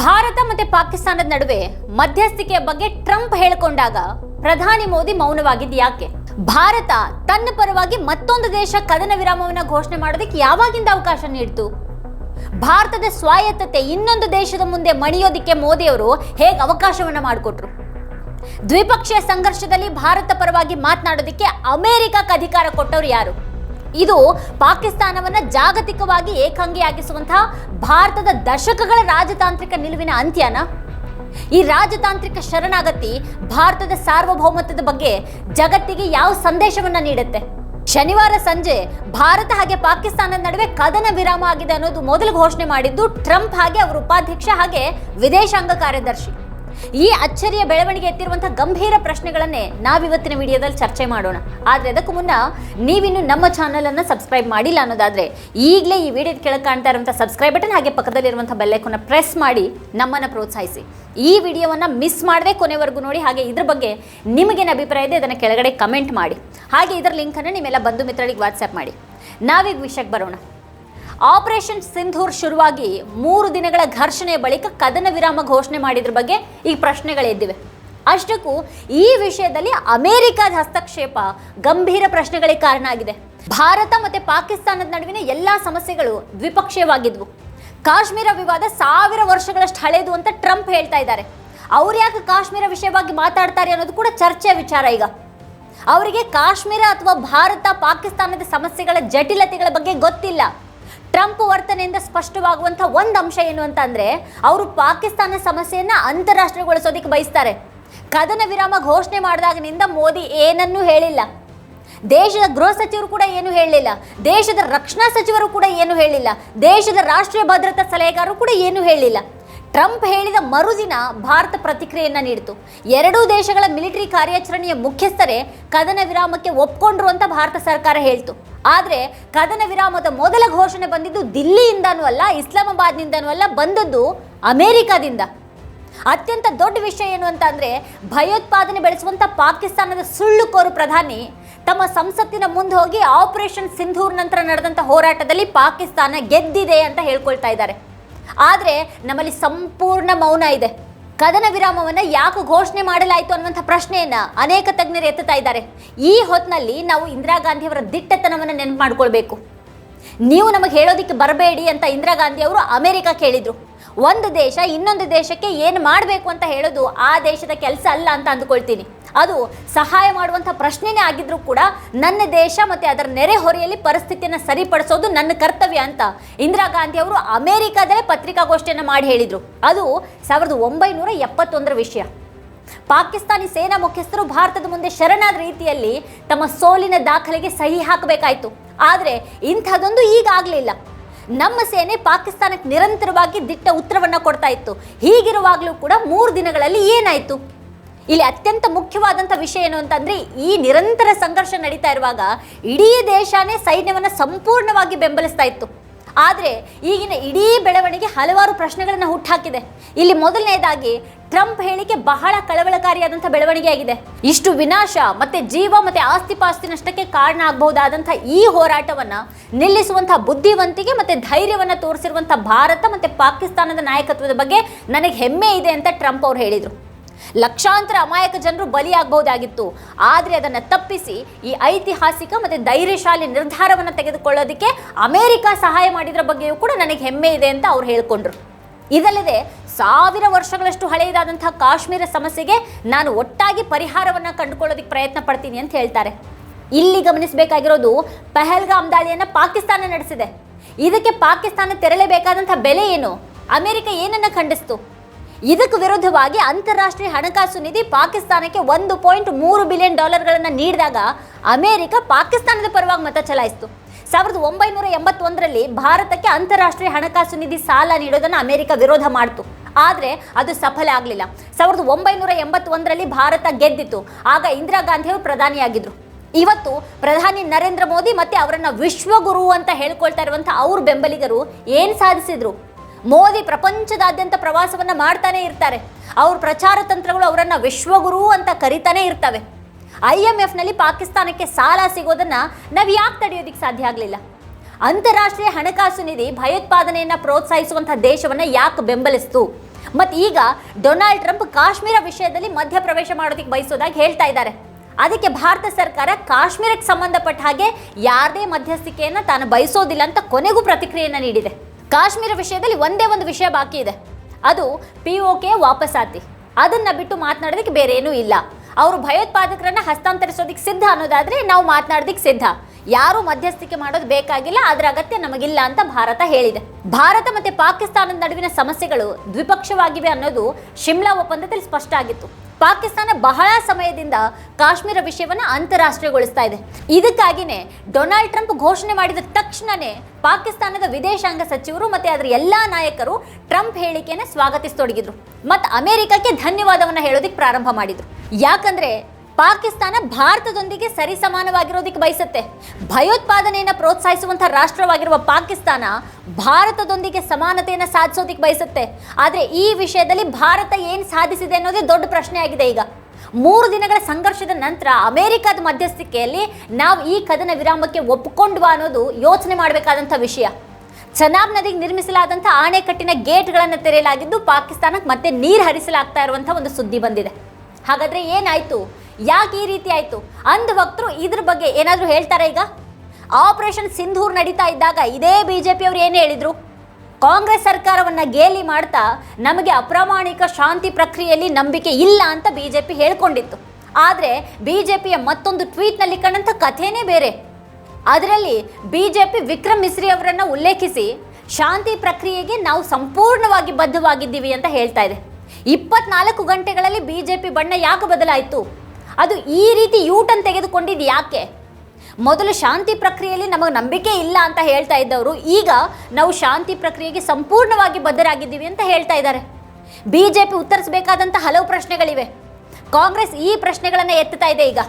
ಭಾರತ ಮತ್ತೆ ಪಾಕಿಸ್ತಾನದ ನಡುವೆ ಮಧ್ಯಸ್ಥಿಕೆಯ ಬಗ್ಗೆ ಟ್ರಂಪ್ ಹೇಳಿಕೊಂಡಾಗ ಪ್ರಧಾನಿ ಮೋದಿ ಮೌನವಾಗಿದ್ದು ಯಾಕೆ? ಭಾರತ ತನ್ನ ಪರವಾಗಿ ಮತ್ತೊಂದು ದೇಶ ಕದನ ವಿರಾಮವನ್ನ ಘೋಷಣೆ ಮಾಡೋದಕ್ಕೆ ಯಾವಾಗಿಂದ ಅವಕಾಶ ನೀಡಿತು? ಭಾರತದ ಸ್ವಾಯತ್ತತೆ ಇನ್ನೊಂದು ದೇಶದ ಮುಂದೆ ಮಣಿಯೋದಿಕ್ಕೆ ಮೋದಿಯವರು ಹೇಗೆ ಅವಕಾಶವನ್ನ ಮಾಡಿಕೊಟ್ರು? ದ್ವಿಪಕ್ಷೀಯ ಸಂಘರ್ಷದಲ್ಲಿ ಭಾರತ ಪರವಾಗಿ ಮಾತನಾಡೋದಕ್ಕೆ ಅಮೆರಿಕಕ್ಕೆ ಅಧಿಕಾರ ಕೊಟ್ಟವರು ಯಾರು? ಇದು ಪಾಕಿಸ್ತಾನವನ್ನ ಜಾಗತಿಕವಾಗಿ ಏಕಾಂಗಿಯಾಗಿಸುವಂತಹ ಭಾರತದ ದಶಕಗಳ ರಾಜತಾಂತ್ರಿಕ ನಿಲುವಿನ ಅಂತ್ಯನ? ಈ ರಾಜತಾಂತ್ರಿಕ ಶರಣಾಗತಿ ಭಾರತದ ಸಾರ್ವಭೌಮತ್ವದ ಬಗ್ಗೆ ಜಗತ್ತಿಗೆ ಯಾವ ಸಂದೇಶವನ್ನ ನೀಡುತ್ತೆ? ಶನಿವಾರ ಸಂಜೆ ಭಾರತ ಹಾಗೆ ಪಾಕಿಸ್ತಾನದ ನಡುವೆ ಕದನ ವಿರಾಮ ಆಗಿದೆ ಅನ್ನೋದು ಮೊದಲು ಘೋಷಣೆ ಮಾಡಿದ್ದು ಟ್ರಂಪ್ ಹಾಗೆ ಅವರ ಉಪಾಧ್ಯಕ್ಷ ಹಾಗೆ ವಿದೇಶಾಂಗ ಕಾರ್ಯದರ್ಶಿ. ಈ ಅಚ್ಚರಿಯ ಬೆಳವಣಿಗೆ ಎತ್ತಿರುವಂತಹ ಗಂಭೀರ ಪ್ರಶ್ನೆಗಳನ್ನೇ ನಾವಿವತ್ತಿನ ವಿಡಿಯೋದಲ್ಲಿ ಚರ್ಚೆ ಮಾಡೋಣ. ಆದರೆ ಅದಕ್ಕೂ ಮುನ್ನ ನೀವಿನ್ನು ನಮ್ಮ ಚಾನಲ್ ಅನ್ನು ಸಬ್ಸ್ಕ್ರೈಬ್ ಮಾಡಿಲ್ಲ ಅನ್ನೋದಾದ್ರೆ ಈಗಲೇ ಈ ವಿಡಿಯೋ ಕೆಳಗೆ ಕಾಣ್ತಾ ಇರುವಂಥ ಸಬ್ಸ್ಕ್ರೈಬ್ ಬಟನ್ ಹಾಗೆ ಪಕ್ಕದಲ್ಲಿರುವಂಥ ಬೆಲ್ಲೈಕನ್ನ ಪ್ರೆಸ್ ಮಾಡಿ ನಮ್ಮನ್ನು ಪ್ರೋತ್ಸಾಹಿಸಿ. ಈ ವಿಡಿಯೋವನ್ನು ಮಿಸ್ ಮಾಡದೆ ಕೊನೆವರೆಗೂ ನೋಡಿ, ಹಾಗೆ ಇದ್ರ ಬಗ್ಗೆ ನಿಮಗೇನು ಅಭಿಪ್ರಾಯ ಇದೆ ಅದನ್ನು ಕೆಳಗಡೆ ಕಮೆಂಟ್ ಮಾಡಿ. ಹಾಗೆ ಇದರ ಲಿಂಕನ್ನು ನಿಮ್ಮೆಲ್ಲ ಬಂಧು ಮಿತ್ರರಿಗೆ ವಾಟ್ಸ್ಆ್ಯಪ್ ಮಾಡಿ. ನಾವೀಗ ವಿಷಯಕ್ಕೆ ಬರೋಣ. ಆಪರೇಷನ್ ಸಿಂಧೂರ್ ಶುರುವಾಗಿ ಮೂರು ದಿನಗಳ ಘರ್ಷಣೆ ಬಳಿಕ ಕದನ ವಿರಾಮ ಘೋಷಣೆ ಮಾಡಿದ್ರ ಬಗ್ಗೆ ಈ ಪ್ರಶ್ನೆಗಳೆದ್ದಿವೆ ಅಷ್ಟಕ್ಕೂ ಈ ವಿಷಯದಲ್ಲಿ ಅಮೆರಿಕದ ಹಸ್ತಕ್ಷೇಪ ಗಂಭೀರ ಪ್ರಶ್ನೆಗಳಿಗೆ ಕಾರಣ ಆಗಿದೆ. ಭಾರತ ಮತ್ತೆ ಪಾಕಿಸ್ತಾನದ ನಡುವಿನ ಎಲ್ಲಾ ಸಮಸ್ಯೆಗಳು ದ್ವಿಪಕ್ಷೀಯವಾಗಿದ್ವು. ಕಾಶ್ಮೀರ ವಿವಾದ ಸಾವಿರ ವರ್ಷಗಳಷ್ಟು ಹಳೆಯದು ಅಂತ ಟ್ರಂಪ್ ಹೇಳ್ತಾ ಇದ್ದಾರೆ. ಅವ್ರು ಯಾಕೆ ಕಾಶ್ಮೀರ ವಿಷಯವಾಗಿ ಮಾತಾಡ್ತಾರೆ ಅನ್ನೋದು ಕೂಡ ಚರ್ಚೆಯ ವಿಚಾರ ಈಗ. ಅವರಿಗೆ ಕಾಶ್ಮೀರ ಅಥವಾ ಭಾರತ ಪಾಕಿಸ್ತಾನದ ಸಮಸ್ಯೆಗಳ ಜಟಿಲತೆಗಳ ಬಗ್ಗೆ ಗೊತ್ತಿಲ್ಲ. ಟ್ರಂಪ್ ವರ್ತನೆಯಿಂದ ಸ್ಪಷ್ಟವಾಗುವಂಥ ಒಂದು ಅಂಶ ಏನು ಅಂತ ಅಂದ್ರೆ, ಅವರು ಪಾಕಿಸ್ತಾನ ಸಮಸ್ಯೆಯನ್ನ ಅಂತಾರಾಷ್ಟ್ರೀಯಗೊಳಿಸೋದಕ್ಕೆ ಬಯಸ್ತಾರೆ. ಕದನ ವಿರಾಮ ಘೋಷಣೆ ಮಾಡಿದಾಗಿನಿಂದ ಮೋದಿ ಏನನ್ನೂ ಹೇಳಿಲ್ಲ. ದೇಶದ ಗೃಹ ಸಚಿವರು ಕೂಡ ಏನು ಹೇಳಲಿಲ್ಲ. ದೇಶದ ರಕ್ಷಣಾ ಸಚಿವರು ಕೂಡ ಏನು ಹೇಳಿಲ್ಲ ದೇಶದ ರಾಷ್ಟ್ರೀಯ ಭದ್ರತಾ ಸಲಹೆಗಾರರು ಕೂಡ ಏನು ಹೇಳಿಲ್ಲ ಟ್ರಂಪ್ ಹೇಳಿದ ಮರುದಿನ ಭಾರತ ಪ್ರತಿಕ್ರಿಯೆಯನ್ನು ನೀಡಿತು. ಎರಡೂ ದೇಶಗಳ ಮಿಲಿಟರಿ ಕಾರ್ಯಾಚರಣೆಯ ಮುಖ್ಯಸ್ಥರೇ ಕದನ ವಿರಾಮಕ್ಕೆ ಒಪ್ಕೊಂಡ್ರು ಅಂತ ಭಾರತ ಸರ್ಕಾರ ಹೇಳ್ತು. ಆದರೆ ಕದನ ವಿರಾಮದ ಮೊದಲ ಘೋಷಣೆ ಬಂದಿದ್ದು ದಿಲ್ಲಿಯಿಂದನೂ ಅಲ್ಲ, ಇಸ್ಲಾಮಾಬಾದ್ನಿಂದನೂ ಅಲ್ಲ, ಬಂದದ್ದು ಅಮೇರಿಕಾದಿಂದ. ಅತ್ಯಂತ ದೊಡ್ಡ ವಿಷಯ ಏನು ಅಂತ ಅಂದ್ರೆ ಭಯೋತ್ಪಾದನೆ ಬೆಳೆಸುವಂತ ಪಾಕಿಸ್ತಾನದ ಸುಳ್ಳುಕೋರು ಪ್ರಧಾನಿ ತಮ್ಮ ಸಂಸತ್ತಿನ ಮುಂದೆ ಹೋಗಿ ಆಪರೇಷನ್ ಸಿಂಧೂರ್ ನಂತರ ನಡೆದಂತ ಹೋರಾಟದಲ್ಲಿ ಪಾಕಿಸ್ತಾನ ಗೆದ್ದಿದೆ ಅಂತ ಹೇಳ್ಕೊಳ್ತಾ ಇದ್ದಾರೆ. ಆದ್ರೆ ನಮ್ಮಲ್ಲಿ ಸಂಪೂರ್ಣ ಮೌನ ಇದೆ. ಕದನ ವಿರಾಮವನ್ನ ಯಾಕೆ ಘೋಷಣೆ ಮಾಡಲಾಯಿತು ಅನ್ನುವಂಥ ಪ್ರಶ್ನೆಯನ್ನ ಅನೇಕ ತಜ್ಞರು ಎತ್ತುತ್ತಾ ಇದ್ದಾರೆ. ಈ ಹೊತ್ತಿನಲ್ಲಿ ನಾವು ಇಂದಿರಾ ಗಾಂಧಿಯವರ ದಿಟ್ಟತನವನ್ನು ನೆನಪು ಮಾಡ್ಕೊಳ್ಬೇಕು. ನೀವು ನಮಗೆ ಹೇಳೋದಕ್ಕೆ ಬರಬೇಡಿ ಅಂತ ಇಂದಿರಾ ಗಾಂಧಿ ಅವರು ಅಮೆರಿಕ ಕೇಳಿದ್ರು. ಒಂದು ದೇಶ ಇನ್ನೊಂದು ದೇಶಕ್ಕೆ ಏನು ಮಾಡಬೇಕು ಅಂತ ಹೇಳೋದು ಆ ದೇಶದ ಕೆಲಸ ಅಲ್ಲ ಅಂತ ಅಂದುಕೊಳ್ತೀನಿ. ಅದು ಸಹಾಯ ಮಾಡುವಂಥ ಪ್ರಶ್ನೆನೇ ಆಗಿದ್ರು ಕೂಡ ನನ್ನ ದೇಶ ಮತ್ತು ಅದರ ನೆರೆಹೊರೆಯಲ್ಲಿ ಪರಿಸ್ಥಿತಿಯನ್ನು ಸರಿಪಡಿಸೋದು ನನ್ನ ಕರ್ತವ್ಯ ಅಂತ ಇಂದಿರಾ ಗಾಂಧಿ ಅವರು ಅಮೆರಿಕದಲ್ಲೇ ಪತ್ರಿಕಾಗೋಷ್ಠಿಯನ್ನು ಮಾಡಿ ಹೇಳಿದರು. ಅದು ಸಾವಿರದ ಒಂಬೈನೂರ ಎಪ್ಪತ್ತೊಂದರ ವಿಷಯ. ಪಾಕಿಸ್ತಾನಿ ಸೇನಾ ಮುಖ್ಯಸ್ಥರು ಭಾರತದ ಮುಂದೆ ಶರಣಾದ ರೀತಿಯಲ್ಲಿ ತಮ್ಮ ಸೋಲಿನ ದಾಖಲೆಗೆ ಸಹಿ ಹಾಕಬೇಕಾಯಿತು. ಆದರೆ ಇಂಥದ್ದೊಂದು ಈಗ ಆಗಲಿಲ್ಲ. ನಮ್ಮ ಸೇನೆ ಪಾಕಿಸ್ತಾನಕ್ಕೆ ನಿರಂತರವಾಗಿ ದಿಟ್ಟ ಉತ್ತರವನ್ನು ಕೊಡ್ತಾ ಇತ್ತು. ಹೀಗಿರುವಾಗಲೂ ಕೂಡ ಮೂರು ದಿನಗಳಲ್ಲಿ ಏನಾಯಿತು? ಇಲ್ಲಿ ಅತ್ಯಂತ ಮುಖ್ಯವಾದಂಥ ವಿಷಯ ಏನು ಅಂತಂದ್ರೆ ಈ ನಿರಂತರ ಸಂಘರ್ಷ ನಡೀತಾ ಇರುವಾಗ ಇಡೀ ದೇಶನೇ ಸೈನ್ಯವನ್ನು ಸಂಪೂರ್ಣವಾಗಿ ಬೆಂಬಲಿಸ್ತಾ ಇತ್ತು. ಆದರೆ ಈಗಿನ ಇಡೀ ಬೆಳವಣಿಗೆ ಹಲವಾರು ಪ್ರಶ್ನೆಗಳನ್ನು ಹುಟ್ಟಾಕಿದೆ ಇಲ್ಲಿ ಮೊದಲನೇದಾಗಿ ಟ್ರಂಪ್ ಹೇಳಿಕೆ ಬಹಳ ಕಳವಳಕಾರಿಯಾದಂಥ ಬೆಳವಣಿಗೆಯಾಗಿದೆ ಇಷ್ಟು ವಿನಾಶ ಮತ್ತೆ ಜೀವ ಮತ್ತೆ ಆಸ್ತಿ ಪಾಸ್ತಿ ನಷ್ಟಕ್ಕೆ ಕಾರಣ ಆಗಬಹುದಾದಂಥ ಈ ಹೋರಾಟವನ್ನು ನಿಲ್ಲಿಸುವಂಥ ಬುದ್ಧಿವಂತಿಕೆ ಮತ್ತೆ ಧೈರ್ಯವನ್ನು ತೋರಿಸಿರುವಂಥ ಭಾರತ ಮತ್ತೆ ಪಾಕಿಸ್ತಾನದ ನಾಯಕತ್ವದ ಬಗ್ಗೆ ನನಗೆ ಹೆಮ್ಮೆ ಇದೆ ಅಂತ ಟ್ರಂಪ್ ಅವರು ಹೇಳಿದರು. ಲಕ್ಷಾಂತರ ಅಮಾಯಕ ಜನರು ಬಲಿಯಾಗಬಹುದಾಗಿತ್ತು. ಆದರೆ ಅದನ್ನು ತಪ್ಪಿಸಿ ಈ ಐತಿಹಾಸಿಕ ಮತ್ತು ಧೈರ್ಯಶಾಲಿ ನಿರ್ಧಾರವನ್ನು ತೆಗೆದುಕೊಳ್ಳೋದಕ್ಕೆ ಅಮೇರಿಕ ಸಹಾಯ ಮಾಡಿದ್ರ ಬಗ್ಗೆಯೂ ಕೂಡ ನನಗೆ ಹೆಮ್ಮೆ ಇದೆ ಅಂತ ಅವ್ರು ಹೇಳಿಕೊಂಡ್ರು. ಇದಲ್ಲದೆ ಸಾವಿರ ವರ್ಷಗಳಷ್ಟು ಹಳೆಯದಾದಂತಹ ಕಾಶ್ಮೀರ ಸಮಸ್ಯೆಗೆ ನಾನು ಒಟ್ಟಾಗಿ ಪರಿಹಾರವನ್ನು ಕಂಡುಕೊಳ್ಳೋದಕ್ಕೆ ಪ್ರಯತ್ನ ಪಡ್ತೀನಿ ಅಂತ ಹೇಳ್ತಾರೆ. ಇಲ್ಲಿ ಗಮನಿಸಬೇಕಾಗಿರೋದು ಪೆಹಲ್ಗಾಮ್ ದಾಳಿಯನ್ನು ಪಾಕಿಸ್ತಾನ ನಡೆಸಿದೆ. ಇದಕ್ಕೆ ಪಾಕಿಸ್ತಾನ ತೆರಳಬೇಕಾದಂಥ ಬೆಲೆ ಏನು? ಅಮೆರಿಕ ಏನನ್ನು ಖಂಡಿಸ್ತು? ಇದಕ್ಕೆ ವಿರುದ್ಧವಾಗಿ ಅಂತಾರಾಷ್ಟ್ರೀಯ ಹಣಕಾಸು ನಿಧಿ ಪಾಕಿಸ್ತಾನಕ್ಕೆ ಒಂದು ಪಾಯಿಂಟ್ ಮೂರು ಬಿಲಿಯನ್ ಡಾಲರ್ಗಳನ್ನು ನೀಡಿದಾಗ ಅಮೆರಿಕ ಪಾಕಿಸ್ತಾನದ ಪರವಾಗಿ ಮತ ಚಲಾಯಿಸಿತು. ಸಾವಿರದ ಒಂಬೈನೂರ ಎಂಬತ್ತೊಂದರಲ್ಲಿ ಭಾರತಕ್ಕೆ ಅಂತಾರಾಷ್ಟ್ರೀಯ ಹಣಕಾಸು ನಿಧಿ ಸಾಲ ನೀಡೋದನ್ನು ಅಮೆರಿಕ ವಿರೋಧ ಮಾಡಿತು. ಆದರೆ ಅದು ಸಫಲ ಆಗಲಿಲ್ಲ. ಸಾವಿರದ ಒಂಬೈನೂರ ಎಂಬತ್ತೊಂದರಲ್ಲಿ ಭಾರತ ಗೆದ್ದಿತ್ತು ಆಗ ಇಂದಿರಾ ಗಾಂಧಿಯವರು ಪ್ರಧಾನಿಯಾಗಿದ್ದರು ಇವತ್ತು ಪ್ರಧಾನಿ ನರೇಂದ್ರ ಮೋದಿ ಮತ್ತೆ ಅವರನ್ನು ವಿಶ್ವಗುರು ಅಂತ ಹೇಳ್ಕೊಳ್ತಾ ಇರುವಂಥ ಅವ್ರ ಬೆಂಬಲಿಗರು ಏನು ಸಾಧಿಸಿದ್ರು? ಮೋದಿ ಪ್ರಪಂಚದಾದ್ಯಂತ ಪ್ರವಾಸವನ್ನ ಮಾಡ್ತಾನೆ ಇರ್ತಾರೆ. ಅವ್ರ ಪ್ರಚಾರ ತಂತ್ರಗಳು ಅವರನ್ನು ವಿಶ್ವಗುರು ಅಂತ ಕರಿತಾನೆ ಇರ್ತವೆ. ಐ ಎಂ ಎಫ್ನಲ್ಲಿ ಪಾಕಿಸ್ತಾನಕ್ಕೆ ಸಾಲ ಸಿಗೋದನ್ನ ನಾವು ಯಾಕೆ ತಡೆಯೋದಿಕ್ಕೆ ಸಾಧ್ಯ ಆಗಲಿಲ್ಲ? ಅಂತಾರಾಷ್ಟ್ರೀಯ ಹಣಕಾಸು ನಿಧಿ ಭಯೋತ್ಪಾದನೆಯನ್ನ ಪ್ರೋತ್ಸಾಹಿಸುವಂಥ ದೇಶವನ್ನ ಯಾಕೆ ಬೆಂಬಲಿಸ್ತು? ಮತ್ತು ಈಗ ಡೊನಾಲ್ಡ್ ಟ್ರಂಪ್ ಕಾಶ್ಮೀರ ವಿಷಯದಲ್ಲಿ ಮಧ್ಯಪ್ರವೇಶ ಮಾಡೋದಕ್ಕೆ ಬಯಸೋದಾಗಿ ಹೇಳ್ತಾ ಇದ್ದಾರೆ. ಅದಕ್ಕೆ ಭಾರತ ಸರ್ಕಾರ ಕಾಶ್ಮೀರಕ್ಕೆ ಸಂಬಂಧಪಟ್ಟ ಹಾಗೆ ಯಾರದೇ ಮಧ್ಯಸ್ಥಿಕೆಯನ್ನು ತಾನು ಬಯಸೋದಿಲ್ಲ ಅಂತ ಕೊನೆಗೂ ಪ್ರತಿಕ್ರಿಯೆಯನ್ನು ನೀಡಿದೆ. ಕಾಶ್ಮೀರ ವಿಷಯದಲ್ಲಿ ಒಂದೇ ಒಂದು ವಿಷಯ ಬಾಕಿ ಇದೆ. ಅದು ಪಿ ಒ ಕೆ ವಾಪಸಾತಿ. ಅದನ್ನು ಬಿಟ್ಟು ಮಾತನಾಡೋದಕ್ಕೆ ಬೇರೆ ಏನೂ ಇಲ್ಲ. ಅವರು ಭಯೋತ್ಪಾದಕರನ್ನ ಹಸ್ತಾಂತರಿಸೋದಕ್ಕೆ ಸಿದ್ಧ ಅನ್ನೋದಾದರೆ ನಾವು ಮಾತನಾಡೋದಕ್ಕೆ ಸಿದ್ಧ. ಯಾರು ಮಧ್ಯಸ್ಥಿಕೆ ಮಾಡೋದು ಬೇಕಾಗಿಲ್ಲ ಅದರ ಅಗತ್ಯ ನಮಗಿಲ್ಲ ಅಂತ ಭಾರತ ಹೇಳಿದೆ. ಭಾರತ ಮತ್ತು ಪಾಕಿಸ್ತಾನದ ನಡುವಿನ ಸಮಸ್ಯೆಗಳು ದ್ವಿಪಕ್ಷವಾಗಿವೆ ಅನ್ನೋದು ಶಿಮ್ಲಾ ಒಪ್ಪಂದದಲ್ಲಿ ಸ್ಪಷ್ಟ ಆಗಿತ್ತು. ಪಾಕಿಸ್ತಾನ ಬಹಳ ಸಮಯದಿಂದ ಕಾಶ್ಮೀರ ವಿಷಯವನ್ನು ಅಂತಾರಾಷ್ಟ್ರೀಯಗೊಳಿಸ್ತಾ ಇದೆ. ಇದಕ್ಕಾಗಿನೇ ಡೊನಾಲ್ಡ್ ಟ್ರಂಪ್ ಘೋಷಣೆ ಮಾಡಿದ ತಕ್ಷಣನೇ ಪಾಕಿಸ್ತಾನದ ವಿದೇಶಾಂಗ ಸಚಿವರು ಮತ್ತೆ ಅದರ ಎಲ್ಲಾ ನಾಯಕರು ಟ್ರಂಪ್ ಹೇಳಿಕೆಯನ್ನು ಸ್ವಾಗತಿಸತೊಡಗಿದ್ರು. ಮತ್ತು ಅಮೆರಿಕಕ್ಕೆ ಧನ್ಯವಾದವನ್ನ ಹೇಳೋದಕ್ಕೆ ಪ್ರಾರಂಭ ಮಾಡಿದ್ರು. ಯಾಕಂದ್ರೆ ಪಾಕಿಸ್ತಾನ ಭಾರತದೊಂದಿಗೆ ಸರಿಸಮಾನವಾಗಿರೋದಕ್ಕೆ ಬಯಸುತ್ತೆ. ಭಯೋತ್ಪಾದನೆಯನ್ನು ಪ್ರೋತ್ಸಾಹಿಸುವಂಥ ರಾಷ್ಟ್ರವಾಗಿರುವ ಪಾಕಿಸ್ತಾನ ಭಾರತದೊಂದಿಗೆ ಸಮಾನತೆಯನ್ನು ಸಾಧಿಸೋದಕ್ಕೆ ಬಯಸುತ್ತೆ. ಆದರೆ ಈ ವಿಷಯದಲ್ಲಿ ಭಾರತ ಏನು ಸಾಧಿಸಿದೆ ಅನ್ನೋದೇ ದೊಡ್ಡ ಪ್ರಶ್ನೆ ಆಗಿದೆ ಈಗ. ಮೂರು ದಿನಗಳ ಸಂಘರ್ಷದ ನಂತರ ಅಮೆರಿಕದ ಮಧ್ಯಸ್ಥಿಕೆಯಲ್ಲಿ ನಾವು ಈ ಕದನ ವಿರಾಮಕ್ಕೆ ಒಪ್ಪಿಕೊಂಡ್ವಾ ಅನ್ನೋದು ಯೋಚನೆ ಮಾಡಬೇಕಾದಂಥ ವಿಷಯ. ಚನಾಬ್ ನದಿಗೆ ನಿರ್ಮಿಸಲಾದಂಥ ಆಣೆಕಟ್ಟಿನ ಗೇಟ್ಗಳನ್ನು ತೆರೆಯಲಾಗಿದ್ದು ಪಾಕಿಸ್ತಾನಕ್ಕೆ ಮತ್ತೆ ನೀರು ಹರಿಸಲಾಗ್ತಾ ಇರುವಂಥ ಒಂದು ಸುದ್ದಿ ಬಂದಿದೆ. ಹಾಗಾದರೆ ಏನಾಯ್ತು? ಯಾಕೆ ಈ ರೀತಿ ಆಯಿತು? ಅಂಧ ಭಕ್ತರು ಇದ್ರ ಬಗ್ಗೆ ಏನಾದರೂ ಹೇಳ್ತಾರೆ ಈಗ? ಆಪರೇಷನ್ ಸಿಂಧೂರ್ ನಡೀತಾ ಇದ್ದಾಗ ಇದೇ ಬಿ ಜೆ ಅವರು ಏನು ಹೇಳಿದರು? ಕಾಂಗ್ರೆಸ್ ಸರ್ಕಾರವನ್ನು ಗೇಲಿ ಮಾಡ್ತಾ ನಮಗೆ ಅಪ್ರಾಮಾಣಿಕ ಶಾಂತಿ ಪ್ರಕ್ರಿಯೆಯಲ್ಲಿ ನಂಬಿಕೆ ಇಲ್ಲ ಅಂತ ಬಿ ಜೆ ಪಿ ಹೇಳ್ಕೊಂಡಿತ್ತು. ಆದರೆ ಬಿ ಜೆ ಪಿಯ ಮತ್ತೊಂದು ಟ್ವೀಟ್ನಲ್ಲಿ ಕಂಡಂಥ ಕಥೆನೇ ಬೇರೆ. ಅದರಲ್ಲಿ B J P Vikram Misri ಅವರನ್ನು ಉಲ್ಲೇಖಿಸಿ, ಶಾಂತಿ ಪ್ರಕ್ರಿಯೆಗೆ ನಾವು ಸಂಪೂರ್ಣವಾಗಿ ಬದ್ಧವಾಗಿದ್ದೀವಿ ಅಂತ ಹೇಳ್ತಾ ಇದೆ. ಇಪ್ಪತ್ನಾಲ್ಕು ಗಂಟೆಗಳಲ್ಲಿ ಬಿ ಜೆ ಪಿ ಬಣ್ಣ ಯಾಕೆ ಬದಲಾಯಿತು? ಅದು ಈ ರೀತಿ ಯೂಟನ್ ತೆಗೆದುಕೊಂಡಿದ್ದು ಯಾಕೆ? ಮೊದಲು ಶಾಂತಿ ಪ್ರಕ್ರಿಯೆಯಲ್ಲಿ ನಮಗೆ ನಂಬಿಕೆ ಇಲ್ಲ ಅಂತ ಹೇಳ್ತಾ ಇದ್ದವರು, ಈಗ ನಾವು ಶಾಂತಿ ಪ್ರಕ್ರಿಯೆಗೆ ಸಂಪೂರ್ಣವಾಗಿ ಬದ್ಧರಾಗಿದ್ದೀವಿ ಅಂತ ಹೇಳ್ತಾ ಇದ್ದಾರೆ. ಬಿಜೆಪಿ ಉತ್ತರಿಸಬೇಕಾದಂಥ ಹಲವು ಪ್ರಶ್ನೆಗಳಿವೆ. ಕಾಂಗ್ರೆಸ್ ಈ ಪ್ರಶ್ನೆಗಳನ್ನು ಎತ್ತುತ್ತಾ ಇದೆ ಈಗ.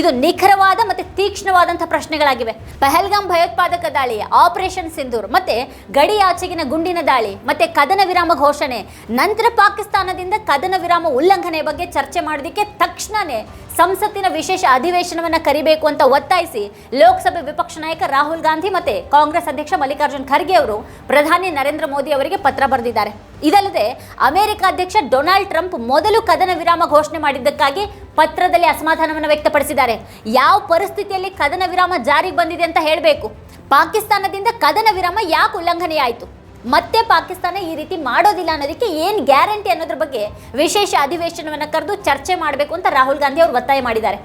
ಇದು ನಿಖರವಾದ ಮತ್ತೆ ತೀಕ್ಷ್ಣವಾದಂಥ ಪ್ರಶ್ನೆಗಳಾಗಿವೆ. ಪಹಲ್ಗಾಮ್ ಭಯೋತ್ಪಾದಕ ದಾಳಿ ಆಪರೇಷನ್ ಸಿಂಧೂರ್ ಮತ್ತೆ ಗಡಿಯಾಚೆಗಿನ ಗುಂಡಿನ ದಾಳಿ ಮತ್ತೆ ಕದನ ವಿರಾಮ ಘೋಷಣೆ, ನಂತರ ಪಾಕಿಸ್ತಾನದಿಂದ ಕದನ ವಿರಾಮ ಉಲ್ಲಂಘನೆ ಬಗ್ಗೆ ಚರ್ಚೆ ಮಾಡೋದಕ್ಕೆ ತಕ್ಷಣನೇ ಸಂಸತ್ತಿನ ವಿಶೇಷ ಅಧಿವೇಶನವನ್ನು ಕರಿಬೇಕು ಅಂತ ಒತ್ತಾಯಿಸಿ ಲೋಕಸಭೆ ವಿಪಕ್ಷ ನಾಯಕ ರಾಹುಲ್ ಗಾಂಧಿ ಮತ್ತೆ ಕಾಂಗ್ರೆಸ್ ಅಧ್ಯಕ್ಷ ಮಲ್ಲಿಕಾರ್ಜುನ್ ಖರ್ಗೆ ಅವರು ಪ್ರಧಾನಿ ನರೇಂದ್ರ ಮೋದಿ ಅವರಿಗೆ ಪತ್ರ ಬರೆದಿದ್ದಾರೆ. ಇದಲ್ಲದೆ ಅಮೆರಿಕ ಅಧ್ಯಕ್ಷ ಡೊನಾಲ್ಡ್ ಟ್ರಂಪ್ ಮೊದಲು ಕದನ ವಿರಾಮ ಘೋಷಣೆ ಮಾಡಿದ್ದಕ್ಕಾಗಿ ಪತ್ರದಲ್ಲಿ ಅಸಮಾಧಾನವನ್ನು ವ್ಯಕ್ತಪಡಿಸಿದ್ದಾರೆ. ಯಾವ ಪರಿಸ್ಥಿತಿಯಲ್ಲಿ ಕದನ ವಿರಾಮ ಜಾರಿಗೆ ಬಂದಿದೆ ಅಂತ ಹೇಳಬೇಕು. ಪಾಕಿಸ್ತಾನದಿಂದ ಕದನ ವಿರಾಮ ಯಾಕೆ ಉಲ್ಲಂಘನೆಯಾಯಿತು? ಮತ್ತೆ ಪಾಕಿಸ್ತಾನ ಈ ರೀತಿ ಮಾಡೋದಿಲ್ಲ ಅನ್ನೋದಕ್ಕೆ ಏನು ಗ್ಯಾರಂಟಿ ಅನ್ನೋದ್ರ ಬಗ್ಗೆ ವಿಶೇಷ ಅಧಿವೇಶನವನ್ನು ಕರೆದು ಚರ್ಚೆ ಮಾಡಬೇಕು ಅಂತ ರಾಹುಲ್ ಗಾಂಧಿ ಅವರು ಒತ್ತಾಯ ಮಾಡಿದ್ದಾರೆ.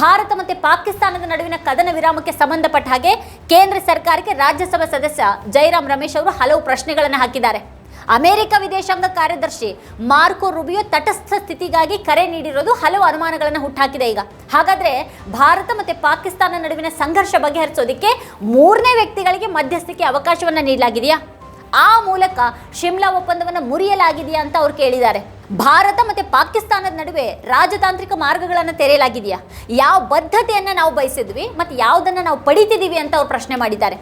ಭಾರತ ಮತ್ತು ಪಾಕಿಸ್ತಾನದ ನಡುವಿನ ಕದನ ವಿರಾಮಕ್ಕೆ ಸಂಬಂಧಪಟ್ಟ ಹಾಗೆ ಕೇಂದ್ರ ಸರ್ಕಾರಕ್ಕೆ ರಾಜ್ಯಸಭಾ ಸದಸ್ಯ ಜೈರಾಮ್ ರಮೇಶ್ ಅವರು ಹಲವು ಪ್ರಶ್ನೆಗಳನ್ನು ಹಾಕಿದ್ದಾರೆ. ಅಮೆರಿಕ ವಿದೇಶಾಂಗ ಕಾರ್ಯದರ್ಶಿ ಮಾರ್ಕೋ ರುಬಿಯೋ ತಟಸ್ಥ ಸ್ಥಿತಿಗಾಗಿ ಕರೆ ನೀಡಿರೋದು ಹಲವು ಅನುಮಾನಗಳನ್ನು ಹುಟ್ಟಾಕಿದೆ ಈಗ. ಹಾಗಾದ್ರೆ ಭಾರತ ಮತ್ತೆ ಪಾಕಿಸ್ತಾನ ನಡುವಿನ ಸಂಘರ್ಷ ಬಗೆಹರಿಸೋದಕ್ಕೆ ಮೂರನೇ ವ್ಯಕ್ತಿಗಳಿಗೆ ಮಧ್ಯಸ್ಥಿಕೆ ಅವಕಾಶವನ್ನ ನೀಡಲಾಗಿದೆಯಾ? ಆ ಮೂಲಕ ಶಿಮ್ಲಾ ಒಪ್ಪಂದವನ್ನು ಮುರಿಯಲಾಗಿದೆಯಾ ಅಂತ ಅವ್ರು ಕೇಳಿದ್ದಾರೆ. ಭಾರತ ಮತ್ತು ಪಾಕಿಸ್ತಾನದ ನಡುವೆ ರಾಜತಾಂತ್ರಿಕ ಮಾರ್ಗಗಳನ್ನು ತೆರೆಯಲಾಗಿದೆಯಾ? ಯಾವ ಬದ್ಧತೆಯನ್ನು ನಾವು ಬಯಸಿದ್ವಿ ಮತ್ತು ಯಾವುದನ್ನು ನಾವು ಪಡಿತಿದ್ದೀವಿ ಅಂತ ಅವ್ರು ಪ್ರಶ್ನೆ ಮಾಡಿದ್ದಾರೆ.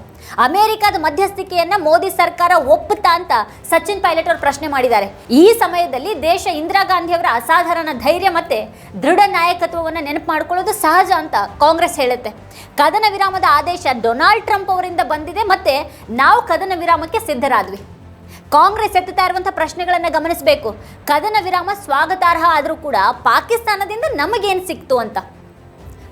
ಅಮೆರಿಕದ ಮಧ್ಯಸ್ಥಿಕೆಯನ್ನು ಮೋದಿ ಸರ್ಕಾರ ಒಪ್ಪುತ್ತಾ ಅಂತ ಸಚಿನ್ ಪೈಲಟ್ ಅವರು ಪ್ರಶ್ನೆ ಮಾಡಿದ್ದಾರೆ. ಈ ಸಮಯದಲ್ಲಿ ದೇಶ ಇಂದಿರಾ ಗಾಂಧಿಯವರ ಅಸಾಧಾರಣ ಧೈರ್ಯ ಮತ್ತೆ ದೃಢ ನಾಯಕತ್ವವನ್ನು ನೆನಪು ಮಾಡ್ಕೊಳ್ಳೋದು ಸಹಜ ಅಂತ ಕಾಂಗ್ರೆಸ್ ಹೇಳುತ್ತೆ. ಕದನ ವಿರಾಮದ ಆದೇಶ ಡೊನಾಲ್ಡ್ ಟ್ರಂಪ್ ಅವರಿಂದ ಬಂದಿದೆ ಮತ್ತು ನಾವು ಕದನ ವಿರಾಮಕ್ಕೆ ಸಿದ್ಧರಾದ್ವಿ. ಕಾಂಗ್ರೆಸ್ ಎತ್ತುತ್ತಾ ಇರುವಂತಹ ಪ್ರಶ್ನೆಗಳನ್ನು ಗಮನಿಸಬೇಕು. ಕದನ ವಿರಾಮ ಸ್ವಾಗತಾರ್ಹ ಆದರೂ ಕೂಡ ಪಾಕಿಸ್ತಾನದಿಂದ ನಮಗೇನು ಸಿಕ್ತು ಅಂತ?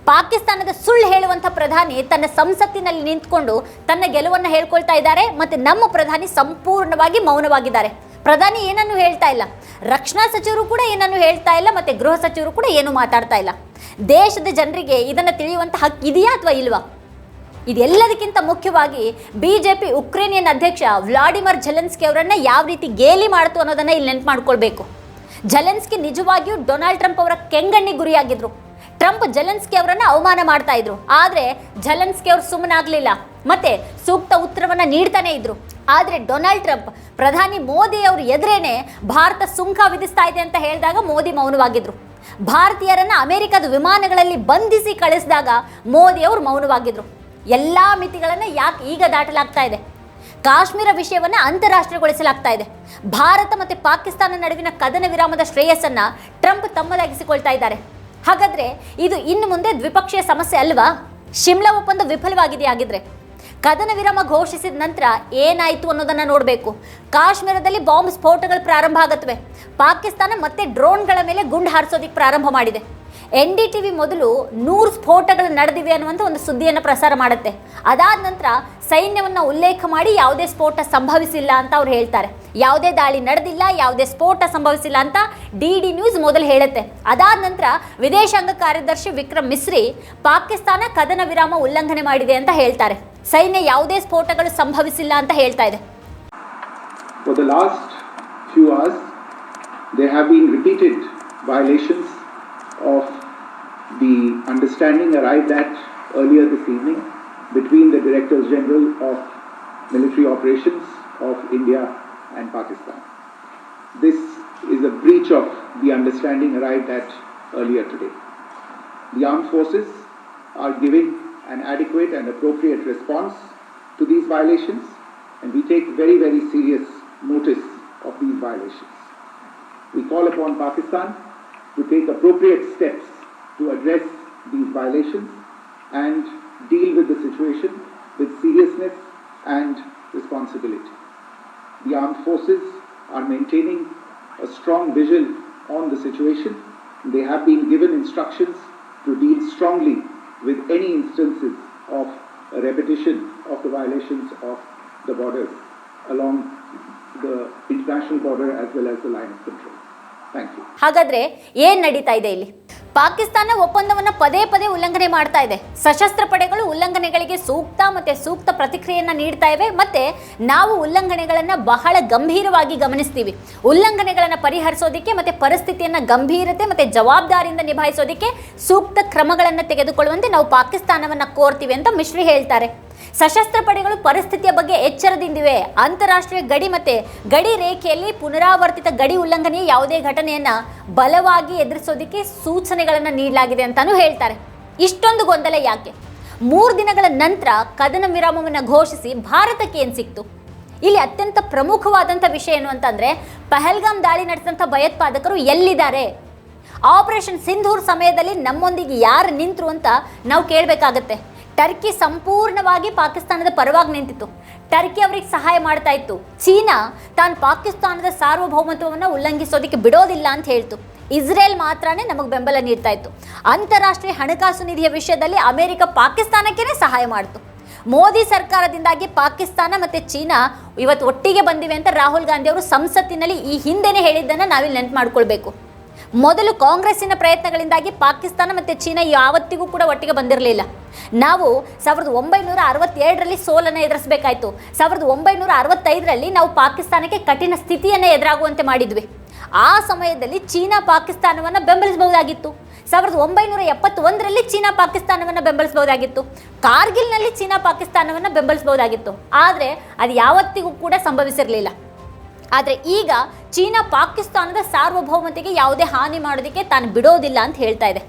ಪಾಕಿಸ್ತಾನದ ಸುಳ್ಳು ಹೇಳುವಂಥ ಪ್ರಧಾನಿ ತನ್ನ ಸಂಸತ್ತಿನಲ್ಲಿ ನಿಂತ್ಕೊಂಡು ತನ್ನ ಗೆಲುವನ್ನು ಹೇಳ್ಕೊಳ್ತಾ ಇದ್ದಾರೆ ಮತ್ತೆ ನಮ್ಮ ಪ್ರಧಾನಿ ಸಂಪೂರ್ಣವಾಗಿ ಮೌನವಾಗಿದ್ದಾರೆ. ಪ್ರಧಾನಿ ಏನನ್ನು ಹೇಳ್ತಾ ಇಲ್ಲ. ರಕ್ಷಣಾ ಸಚಿವರು ಕೂಡ ಏನನ್ನು ಹೇಳ್ತಾ ಇಲ್ಲ ಮತ್ತೆ ಗೃಹ ಸಚಿವರು ಕೂಡ ಏನು ಮಾತಾಡ್ತಾ ಇಲ್ಲ. ದೇಶದ ಜನರಿಗೆ ಇದನ್ನು ತಿಳಿಯುವಂಥ ಹಕ್ಕಿದೆಯಾ ಅಥವಾ ಇಲ್ವಾ? ಇದೆಲ್ಲದಕ್ಕಿಂತ ಮುಖ್ಯವಾಗಿ ಬಿ ಜೆ ಪಿ ಉಕ್ರೇನಿಯನ್ ಅಧ್ಯಕ್ಷ ವ್ಲಾಡಿಮಿರ್ ಝೆಲೆನ್ಸ್ಕಿ ಅವರನ್ನು ಯಾವ ರೀತಿ ಗೇಲಿ ಮಾಡ್ತು ಅನ್ನೋದನ್ನ ಇಲ್ಲಿ ನೆನ್ಪು ಮಾಡ್ಕೊಳ್ಬೇಕು. ಝೆಲೆನ್ಸ್ಕಿ ನಿಜವಾಗಿಯೂ ಡೊನಾಲ್ಡ್ ಟ್ರಂಪ್ ಅವರ ಕೆಂಗಣ್ಣಿಗೆ ಗುರಿಯಾಗಿದ್ರು. ಟ್ರಂಪ್ ಝಲೆನ್ಸ್ಕಿ ಅವರನ್ನು ಅವಮಾನ ಮಾಡ್ತಾ ಇದ್ರು. ಆದರೆ ಜೆಲೆನ್ಸ್ಕಿ ಅವರು ಸುಮ್ಮನಾಗಲಿಲ್ಲ. ಮತ್ತೆ ಸೂಕ್ತ ಉತ್ತರವನ್ನು ನೀಡ್ತಾನೆ ಇದ್ರು. ಆದರೆ ಡೊನಾಲ್ಡ್ ಟ್ರಂಪ್, ಪ್ರಧಾನಿ ಮೋದಿ ಅವರು ಎದುರೇನೆ ಭಾರತ ಸುಂಕ ವಿಧಿಸ್ತಾ ಇದೆ ಅಂತ ಹೇಳಿದಾಗ ಮೋದಿ ಮೌನವಾಗಿದ್ರು. ಭಾರತೀಯರನ್ನು ಅಮೆರಿಕದ ವಿಮಾನಗಳಲ್ಲಿ ಬಂಧಿಸಿ ಕಳಿಸಿದಾಗ ಮೋದಿ ಅವರು ಮೌನವಾಗಿದ್ರು. ಎಲ್ಲಾ ಮಿತಿಗಳನ್ನು ಯಾಕೆ ಈಗ ದಾಟಲಾಗ್ತಾ ಇದೆ? ಕಾಶ್ಮೀರ ವಿಷಯವನ್ನು ಅಂತಾರಾಷ್ಟ್ರೀಯಗೊಳಿಸಲಾಗ್ತಾ ಇದೆ. ಭಾರತ ಮತ್ತು ಪಾಕಿಸ್ತಾನ ನಡುವಿನ ಕದನ ವಿರಾಮದ ಶ್ರೇಯಸ್ಸನ್ನು ಟ್ರಂಪ್ ತಮ್ಮದಾಗಿಸಿಕೊಳ್ತಾ ಇದ್ದಾರೆ. ಹಾಗಾದರೆ ಇದು ಇನ್ನು ಮುಂದೆ ದ್ವಿಪಕ್ಷೀಯ ಸಮಸ್ಯೆ ಅಲ್ವಾ? ಶಿಮ್ಲಾ ಒಪ್ಪಂದ ವಿಫಲವಾಗಿದೆ ಆಗಿದ್ರೆ ಕದನ ವಿರಾಮ ಘೋಷಿಸಿದ ನಂತರ ಏನಾಯಿತು ಅನ್ನೋದನ್ನು ನೋಡಬೇಕು. ಕಾಶ್ಮೀರದಲ್ಲಿ ಬಾಂಬ್ ಸ್ಫೋಟಗಳು ಪ್ರಾರಂಭ ಆಗತ್ವೆ. ಪಾಕಿಸ್ತಾನ ಮತ್ತೆ ಡ್ರೋನ್ಗಳ ಮೇಲೆ ಗುಂಡು ಹಾರಿಸೋದಿಕ್ಕೆ ಪ್ರಾರಂಭ ಮಾಡಿದೆ. ಎನ್ ಡಿ ಟಿ ವಿ ಮೊದಲು ನೂರು ಸ್ಫೋಟಗಳು ನಡೆದಿವೆ ಅನ್ನುವಂಥ ಒಂದು ಸುದ್ದಿಯನ್ನು ಪ್ರಸಾರ ಮಾಡುತ್ತೆ. ಅದಾದ ನಂತರ ಸೈನ್ಯವನ್ನು ಉಲ್ಲೇಖ ಮಾಡಿ ಯಾವುದೇ ಸ್ಫೋಟ ಸಂಭವಿಸಿಲ್ಲ ಅಂತ ಅವ್ರು ಹೇಳ್ತಾರೆ. ಯಾವುದೇ ದಾಳಿ ನಡೆದಿಲ್ಲ ಯಾವುದೇ ಸ್ಫೋಟ ಸಂಭವಿಸಿಲ್ಲ ಅಂತ ಡಿ ಡಿ ನ್ಯೂಸ್ ಮೊದಲು ಹೇಳುತ್ತೆ. ಅದಾದ ನಂತರ ವಿದೇಶಾಂಗ ಕಾರ್ಯದರ್ಶಿ ವಿಕ್ರಮ್ ಮಿಸ್ರಿ ಪಾಕಿಸ್ತಾನ ಕದನ ವಿರಾಮ ಉಲ್ಲಂಘನೆ ಮಾಡಿದೆ ಅಂತ ಹೇಳ್ತಾರೆ. ಸೈನ್ಯ ಯಾವುದೇ ಸ್ಫೋಟಗಳು ಸಂಭವಿಸಿಲ್ಲ ಅಂತ ಹೇಳ್ತಾ ಇದೆ. For the last few hours, there have been of the understanding arrived at earlier this evening between the Directors General of Military Operations of India and Pakistan. This is a breach of the understanding arrived at earlier today. The armed forces are giving an adequate and appropriate response to these violations, and we take very, very serious notice of these violations. We call upon Pakistan to take appropriate steps to address these violations and deal with the situation with seriousness and responsibility. The armed forces are maintaining a strong vigil on the situation. They have been given instructions to deal strongly with any instances of a repetition of the violations of the borders along the international border as well as the line of control. ಹಾಗಾದ್ರೆ ಏನ್ ನಡೀತಾ ಇದೆ ಇಲ್ಲಿ? ಪಾಕಿಸ್ತಾನ ಒಪ್ಪಂದವನ್ನ ಪದೇ ಪದೇ ಉಲ್ಲಂಘನೆ ಮಾಡ್ತಾ ಇದೆ. ಸಶಸ್ತ್ರ ಪಡೆಗಳು ಉಲ್ಲಂಘನೆಗಳಿಗೆ ಸೂಕ್ತ ಮತ್ತೆ ಸೂಕ್ತ ಪ್ರತಿಕ್ರಿಯೆಯನ್ನ ನೀಡ್ತಾ ಇವೆ, ಮತ್ತೆ ನಾವು ಉಲ್ಲಂಘನೆಗಳನ್ನ ಬಹಳ ಗಂಭೀರವಾಗಿ ಗಮನಿಸ್ತೀವಿ. ಉಲ್ಲಂಘನೆಗಳನ್ನ ಪರಿಹರಿಸೋದಿಕ್ಕೆ ಮತ್ತೆ ಪರಿಸ್ಥಿತಿಯನ್ನ ಗಂಭೀರತೆ ಮತ್ತೆ ಜವಾಬ್ದಾರಿಯಿಂದ ನಿಭಾಯಿಸೋದಕ್ಕೆ ಸೂಕ್ತ ಕ್ರಮಗಳನ್ನ ತೆಗೆದುಕೊಳ್ಳುವಂತೆ ನಾವು ಪಾಕಿಸ್ತಾನವನ್ನ ಕೋರ್ತೀವಿ ಅಂತ ಮಿಶ್ರಿ ಹೇಳ್ತಾರೆ. ಸಶಸ್ತ್ರ ಪಡೆಗಳು ಪರಿಸ್ಥಿತಿಯ ಬಗ್ಗೆ ಎಚ್ಚರದಿಂದಿವೆ. ಅಂತಾರಾಷ್ಟ್ರೀಯ ಗಡಿ ಮತ್ತೆ ಗಡಿ ರೇಖೆಯಲ್ಲಿ ಪುನರಾವರ್ತಿತ ಗಡಿ ಉಲ್ಲಂಘನೆಯ ಯಾವುದೇ ಘಟನೆಯನ್ನ ಬಲವಾಗಿ ಎದುರಿಸೋದಕ್ಕೆ ಸೂಚನೆಗಳನ್ನು ನೀಡಲಾಗಿದೆ ಅಂತಾನೂ ಹೇಳ್ತಾರೆ. ಇಷ್ಟೊಂದು ಗೊಂದಲ ಯಾಕೆ? ಮೂರು ದಿನಗಳ ನಂತರ ಕದನ ವಿರಾಮವನ್ನು ಘೋಷಿಸಿ ಭಾರತಕ್ಕೆ ಏನು ಸಿಕ್ತು? ಇಲ್ಲಿ ಅತ್ಯಂತ ಪ್ರಮುಖವಾದಂಥ ವಿಷಯ ಏನು ಅಂತಂದರೆ, ಪಹಲ್ಗಾಮ್ ದಾಳಿ ನಡೆಸಿದಂಥ ಭಯೋತ್ಪಾದಕರು ಎಲ್ಲಿದ್ದಾರೆ? ಆಪರೇಷನ್ ಸಿಂಧೂರ್ ಸಮಯದಲ್ಲಿ ನಮ್ಮೊಂದಿಗೆ ಯಾರು ನಿಂತರು ಅಂತ ನಾವು ಕೇಳಬೇಕಾಗತ್ತೆ. ಟರ್ಕಿ ಸಂಪೂರ್ಣವಾಗಿ ಪಾಕಿಸ್ತಾನದ ಪರವಾಗಿ ನಿಂತಿತ್ತು. ಟರ್ಕಿ ಅವರಿಗೆ ಸಹಾಯ ಮಾಡ್ತಾ ಇತ್ತು. ಚೀನಾ ತಾನು ಪಾಕಿಸ್ತಾನದ ಸಾರ್ವಭೌಮತ್ವವನ್ನು ಉಲ್ಲಂಘಿಸೋದಕ್ಕೆ ಬಿಡೋದಿಲ್ಲ ಅಂತ ಹೇಳ್ತು. ಇಸ್ರೇಲ್ ಮಾತ್ರನೇ ನಮಗೆ ಬೆಂಬಲ ನೀಡ್ತಾ ಇತ್ತು. ಅಂತಾರಾಷ್ಟ್ರೀಯ ಹಣಕಾಸು ನಿಧಿಯ ವಿಷಯದಲ್ಲಿ ಅಮೆರಿಕ ಪಾಕಿಸ್ತಾನಕ್ಕೇ ಸಹಾಯ ಮಾಡಿತು. ಮೋದಿ ಸರ್ಕಾರದಿಂದಾಗಿ ಪಾಕಿಸ್ತಾನ ಮತ್ತು ಚೀನಾ ಇವತ್ತು ಒಟ್ಟಿಗೆ ಬಂದಿವೆ ಅಂತ ರಾಹುಲ್ ಗಾಂಧಿ ಅವರು ಸಂಸತ್ತಿನಲ್ಲಿ ಈ ಹಿಂದೆನೇ ಹೇಳಿದ್ದನ್ನು ನಾವಿಲ್ಲಿ ನೆನಪು ಮಾಡ್ಕೊಳ್ಬೇಕು. ಮೊದಲು ಕಾಂಗ್ರೆಸ್ಸಿನ ಪ್ರಯತ್ನಗಳಿಂದಾಗಿ ಪಾಕಿಸ್ತಾನ ಮತ್ತು ಚೀನಾ ಯಾವತ್ತಿಗೂ ಕೂಡ ಒಟ್ಟಿಗೆ ಬಂದಿರಲಿಲ್ಲ. ನಾವು ಸಾವಿರದ ಒಂಬೈನೂರ ಅರವತ್ತೇಳರಲ್ಲಿ ಸೋಲನ್ನು ಎದುರಿಸಬೇಕಾಯಿತು. ಸಾವಿರದ ಒಂಬೈನೂರ ಅರವತ್ತೈದರಲ್ಲಿ ನಾವು ಪಾಕಿಸ್ತಾನಕ್ಕೆ ಕಠಿಣ ಸ್ಥಿತಿಯನ್ನು ಎದುರಾಗುವಂತೆ ಮಾಡಿದ್ವಿ. ಆ ಸಮಯದಲ್ಲಿ ಚೀನಾ ಪಾಕಿಸ್ತಾನವನ್ನು ಬೆಂಬಲಿಸಬಹುದಾಗಿತ್ತು. ಸಾವಿರದ ಒಂಬೈನೂರ ಎಪ್ಪತ್ತೊಂದರಲ್ಲಿ ಚೀನಾ ಪಾಕಿಸ್ತಾನವನ್ನು ಬೆಂಬಲಿಸಬಹುದಾಗಿತ್ತು. ಕಾರ್ಗಿಲ್ನಲ್ಲಿ ಚೀನಾ ಪಾಕಿಸ್ತಾನವನ್ನು ಬೆಂಬಲಿಸಬಹುದಾಗಿತ್ತು. ಆದರೆ ಅದು ಯಾವತ್ತಿಗೂ ಕೂಡ ಸಂಭವಿಸಿರಲಿಲ್ಲ. ಆದರೆ ಈಗ ಚೀನಾ ಪಾಕಿಸ್ತಾನದ ಸಾರ್ವಭೌಮತೆಗೆ ಯಾವುದೇ ಹಾನಿ ಮಾಡೋದಕ್ಕೆ ತಾನು ಬಿಡೋದಿಲ್ಲ ಅಂತ ಹೇಳ್ತಾ ಇದೆ.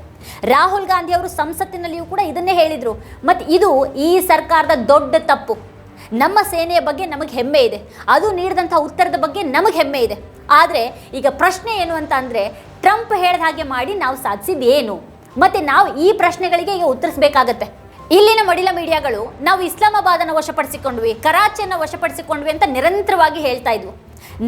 ರಾಹುಲ್ ಗಾಂಧಿ ಅವರು ಸಂಸತ್ತಿನಲ್ಲಿಯೂ ಕೂಡ ಇದನ್ನೇ ಹೇಳಿದರು. ಮತ್ತು ಇದು ಈ ಸರ್ಕಾರದ ದೊಡ್ಡ ತಪ್ಪು. ನಮ್ಮ ಸೇನೆಯ ಬಗ್ಗೆ ನಮಗೆ ಹೆಮ್ಮೆ ಇದೆ. ಅದು ನೀಡಿದಂಥ ಉತ್ತರದ ಬಗ್ಗೆ ನಮಗೆ ಹೆಮ್ಮೆ ಇದೆ. ಆದರೆ ಈಗ ಪ್ರಶ್ನೆ ಏನು ಅಂತ ಅಂದರೆ ಟ್ರಂಪ್ ಹೇಳಿದ ಹಾಗೆ ಮಾಡಿ ನಾವು ಸಾಧಿಸಿದ್ದು ಏನು ಮತ್ತು ನಾವು ಈ ಪ್ರಶ್ನೆಗಳಿಗೆ ಈಗ ಉತ್ತರಿಸಬೇಕಾಗತ್ತೆ. ಇಲ್ಲಿನ ಮಡಿಲ ಮೀಡಿಯಾಗಳು ನಾವು ಇಸ್ಲಾಮಾಬಾದನ್ನು ವಶಪಡಿಸಿಕೊಂಡ್ವಿ, ಕರಾಚಿಯನ್ನು ವಶಪಡಿಸಿಕೊಂಡ್ವಿ ಅಂತ ನಿರಂತರವಾಗಿ ಹೇಳ್ತಾ ಇದ್ವು.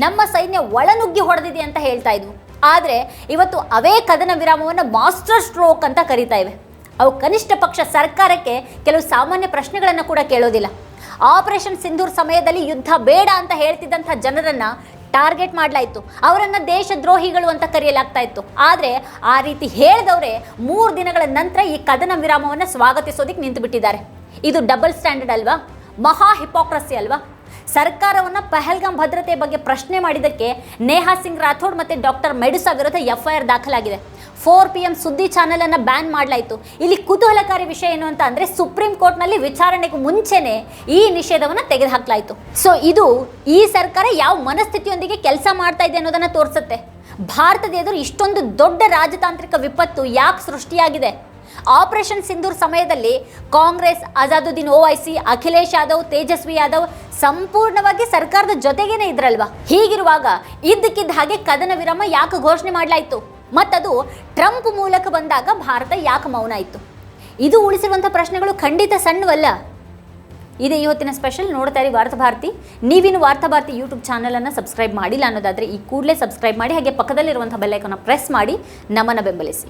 ನಮ್ಮ ಸೈನ್ಯ ಒಳನುಗ್ಗಿ ಹೊಡೆದಿದೆ ಅಂತ ಹೇಳ್ತಾ ಇದ್ವು. ಆದರೆ ಇವತ್ತು ಅವೇ ಕದನ ವಿರಾಮವನ್ನು ಮಾಸ್ಟರ್ ಸ್ಟ್ರೋಕ್ ಅಂತ ಕರೀತಾ ಇವೆ. ಅವು ಕನಿಷ್ಠ ಪಕ್ಷ ಸರ್ಕಾರಕ್ಕೆ ಕೆಲವು ಸಾಮಾನ್ಯ ಪ್ರಶ್ನೆಗಳನ್ನು ಕೂಡ ಕೇಳೋದಿಲ್ಲ. ಆಪರೇಷನ್ ಸಿಂಧೂರ್ ಸಮಯದಲ್ಲಿ ಯುದ್ಧ ಬೇಡ ಅಂತ ಹೇಳ್ತಿದ್ದಂಥ ಜನರನ್ನು ಟಾರ್ಗೆಟ್ ಮಾಡಲಾಯಿತು. ಅವರನ್ನು ದೇಶದ್ರೋಹಿಗಳು ಅಂತ ಕರೆಯಲಾಗ್ತಾ ಇತ್ತು. ಆದರೆ ಆ ರೀತಿ ಹೇಳಿದವರೇ ಮೂರು ದಿನಗಳ ನಂತರ ಈ ಕದನ ವಿರಾಮವನ್ನು ಸ್ವಾಗತಿಸೋದಕ್ಕೆ ನಿಂತು ಬಿಟ್ಟಿದ್ದಾರೆ ಇದು ಡಬಲ್ ಸ್ಟ್ಯಾಂಡರ್ಡ್ ಅಲ್ವಾ? ಮಹಾ ಹಿಪೋಕ್ರಸಿ ಅಲ್ವಾ? ಸರ್ಕಾರವನ್ನು ಪಹಲ್ಗಾಮ್ ಭದ್ರತೆ ಬಗ್ಗೆ ಪ್ರಶ್ನೆ ಮಾಡಿದ್ದಕ್ಕೆ ನೇಹಾ ಸಿಂಗ್ ರಾಥೋಡ್ ಮತ್ತು ಡಾಕ್ಟರ್ ಮೆಡುಸಾ ವಿರುದ್ಧ ಎಫ್ಐಆರ್ ದಾಖಲಾಗಿದೆ. ಫೋರ್ ಪಿ ಎಂ ಸುದ್ದಿ ಚಾನೆಲ್ ಬ್ಯಾನ್ ಮಾಡಲಾಯಿತು. ಇಲ್ಲಿ ಕುತೂಹಲಕಾರಿ ವಿಷಯ ಏನು ಅಂತ ಅಂದರೆ ಸುಪ್ರೀಂ ಕೋರ್ಟ್ನಲ್ಲಿ ವಿಚಾರಣೆಗೂ ಮುಂಚೆನೆ ಈ ನಿಷೇಧವನ್ನು ತೆಗೆದುಹಾಕಲಾಯಿತು. ಸೊ ಇದು ಈ ಸರ್ಕಾರ ಯಾವ ಮನಸ್ಥಿತಿಯೊಂದಿಗೆ ಕೆಲಸ ಮಾಡ್ತಾ ಇದೆ ಅನ್ನೋದನ್ನು ತೋರಿಸುತ್ತೆ. ಭಾರತದ ಎದುರು ಇಷ್ಟೊಂದು ದೊಡ್ಡ ರಾಜತಾಂತ್ರಿಕ ವಿಪತ್ತು ಯಾಕೆ ಸೃಷ್ಟಿಯಾಗಿದೆ? ಆಪರೇಷನ್ ಸಿಂಧೂರ್ ಸಮಯದಲ್ಲಿ ಕಾಂಗ್ರೆಸ್ ಅಜಾದುದ್ದೀನ್ ಓವೈಸಿ, ಅಖಿಲೇಶ್ ಯಾದವ್, ತೇಜಸ್ವಿ ಯಾದವ್ ಸಂಪೂರ್ಣವಾಗಿ ಸರ್ಕಾರದ ಜೊತೆಗೇನೆ ಇದ್ರಲ್ವಾ? ಹೀಗಿರುವಾಗ ಇದ್ದಕ್ಕಿದ್ದ ಹಾಗೆ ಕದನ ವಿರಾಮ ಯಾಕೆ ಘೋಷಣೆ ಮಾಡಲಾಯಿತು? ಮತ್ತದು ಟ್ರಂಪ್ ಮೂಲಕ ಬಂದಾಗ ಭಾರತ ಯಾಕೆ ಮೌನ ಆಯಿತು? ಇದು ಉಳಿಸಿರುವಂಥ ಪ್ರಶ್ನೆಗಳು ಖಂಡಿತ ಸಣ್ಣವಲ್ಲ. ಇದೇ ಇವತ್ತಿನ ಸ್ಪೆಷಲ್ ನೋಡ್ತಾ ಇರಿ ವಾರ್ತಾಭಾರತಿ ನೀವಿನ್ನು ವಾರ್ತಾಭಾರತಿ ಯೂಟ್ಯೂಬ್ ಚಾನಲನ್ನು ಸಬ್ಸ್ಕ್ರೈಬ್ ಮಾಡಿಲ್ಲ ಅನ್ನೋದಾದರೆ ಈ ಕೂಡಲೇ ಸಬ್ಸ್ಕ್ರೈಬ್ ಮಾಡಿ, ಹಾಗೆ ಪಕ್ಕದಲ್ಲಿರುವಂಥ ಬೆಲ್ಲೈಕನ್ನ ಪ್ರೆಸ್ ಮಾಡಿ ನಮ್ಮನ್ನು ಬೆಂಬಲಿಸಿ.